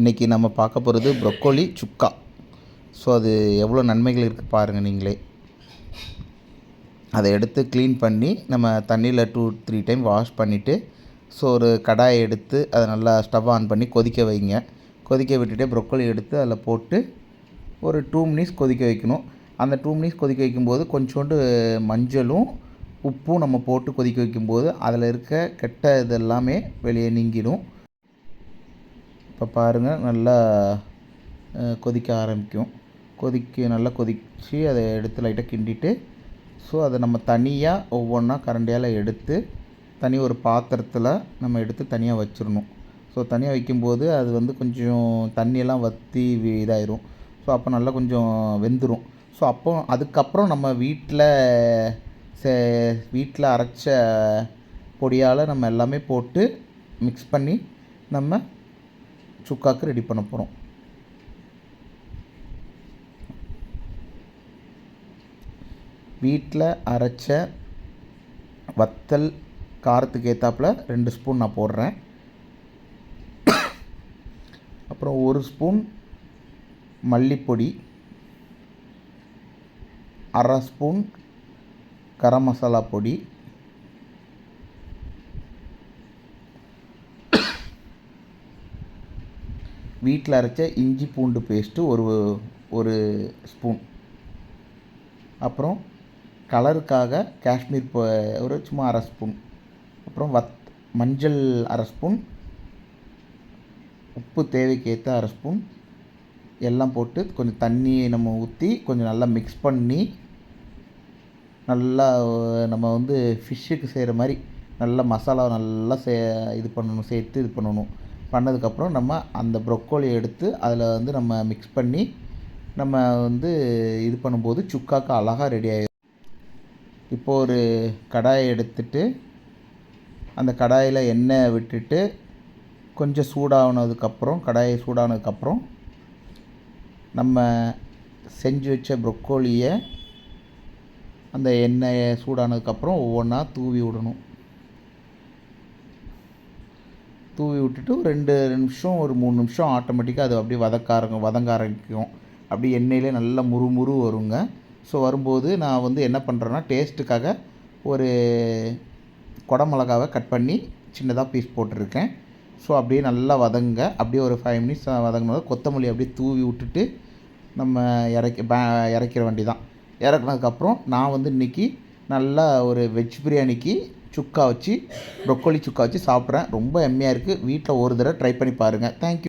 இன்றைக்கி நம்ம பார்க்க போகிறது ப்ரொக்கோலி சுக்கா. ஸோ அது எவ்வளோ நன்மைகள் இருக்குது பாருங்கள் நீங்களே. அதை எடுத்து க்ளீன் பண்ணி நம்ம தண்ணியில் டூ த்ரீ டைம் வாஷ் பண்ணிவிட்டு ஸோ ஒரு கடாயை எடுத்து அதை நல்லா ஸ்டவ் ஆன் பண்ணி கொதிக்க வைங்க. கொதிக்க விட்டுட்டு ப்ரொக்கோலி எடுத்து அதில் போட்டு ஒரு டூ மினிட்ஸ் கொதிக்க வைக்கணும். அந்த டூ மினிட்ஸ் கொதிக்க வைக்கும்போது கொஞ்சோண்டு மஞ்சளும் உப்பும் நம்ம போட்டு கொதிக்க வைக்கும்போது அதில் இருக்க கெட்ட இதெல்லாமே வெளியே நீங்கிடும். இப்போ பாருங்கள் நல்லா கொதிக்க ஆரம்பிக்கும். கொதிக்க நல்லா கொதித்து அதை எடுத்து லைட்டாக கிண்டிட்டு ஸோ அதை நம்ம தனியாக ஒவ்வொன்றா கரண்டியால் எடுத்து தனி ஒரு பாத்திரத்தில் நம்ம எடுத்து தனியாக வச்சிடணும் ஸோ தனியாக வைக்கும்போது அது வந்து கொஞ்சம் தண்ணியெல்லாம் வற்றி இதாயிரும். ஸோ அப்போ நல்லா கொஞ்சம் வெந்துடும் ஸோ அப்போ அதுக்கப்புறம் நம்ம வீட்டில் சே வீட்டில் அரைச்ச பொடியால் நம்ம எல்லாமே போட்டு மிக்ஸ் பண்ணி நம்ம சுக்காக்கு ரெடி பண்ண போகிறோம் வீட்டில் அரைச்ச வத்தல் காரத்துக்கு ஏற்றாப்புல ரெண்டு ஸ்பூன் நான் போடுறேன். அப்புறம் ஒரு ஸ்பூன் மல்லிப்பொடி அரை ஸ்பூன் கரம் மசாலா பொடி வீட்டில் அரைச்ச இஞ்சி பூண்டு பேஸ்ட்டு ஒரு ஒரு ஸ்பூன் அப்புறம் கலருக்காக காஷ்மீர் ஒரு சும்மா அரை ஸ்பூன் அப்புறம் வத் மஞ்சள் அரை ஸ்பூன் உப்பு தேவைக்கேற்ற அரை ஸ்பூன் எல்லாம் போட்டு கொஞ்சம் தண்ணியை நம்ம ஊற்றி கொஞ்சம் நல்லா மிக்ஸ் பண்ணி நல்லா நம்ம வந்து ஃபிஷ்ஷுக்கு செய்கிற மாதிரி நல்லா மசாலா நல்லா சே இது பண்ணணும் சேர்த்து இது பண்ணணும். பண்ணதுக்கப்புறம் நம்ம அந்த ப்ரொக்கோலியை எடுத்து அதில் வந்து நம்ம மிக்ஸ் பண்ணி நம்ம வந்து இது பண்ணும்போது சுக்காக்கு அழகாக ரெடி ஆகிடும் இப்போ ஒரு கடாயை எடுத்துட்டு அந்த கடாயில் எண்ணெய் விட்டுட்டு கொஞ்சம் சூடானதுக்கப்புறம் கடாயை சூடானதுக்கப்புறம் நம்ம செஞ்சு வச்ச ப்ரொக்கோலியை அந்த எண்ணெயை சூடானதுக்கப்புறம் ஒவ்வொன்றா தூவி விடணும். தூவி விட்டுட்டு ரெண்டு நிமிஷம் ஒரு மூணு நிமிஷம் ஆட்டோமேட்டிக்காக அது அப்படியே வதக்காரங்க வதங்க ஆரம்பிக்கும் அப்படியே எண்ணெயிலே நல்லா முறுமுறு வருங்க. ஸோ வரும்போது நான் வந்து என்ன பண்ணுறேன்னா டேஸ்ட்டுக்காக ஒரு குடமிளகாவை கட் பண்ணி சின்னதாக பீஸ் போட்டிருக்கேன். ஸோ அப்படியே நல்லா வதங்க அப்படியே ஒரு ஃபைவ் மினிட்ஸ் வதங்கினது கொத்தமல்லி அப்படியே தூவி விட்டுட்டு நம்ம இறக்கி இறக்கிற வண்டி தான் இறக்குனதுக்கப்புறம் நான் வந்து இன்றைக்கி நல்லா ஒரு வெஜ் பிரியாணிக்கு சுக்கா வச்சு ப்ரொக்கோலி சுக்கா வச்சு சாப்பிட்றேன். ரொம்ப எம்மையாக இருக்குது வீட்டில் ஒரு தடவை ட்ரை பண்ணி பாருங்கள் தேங்க்யூ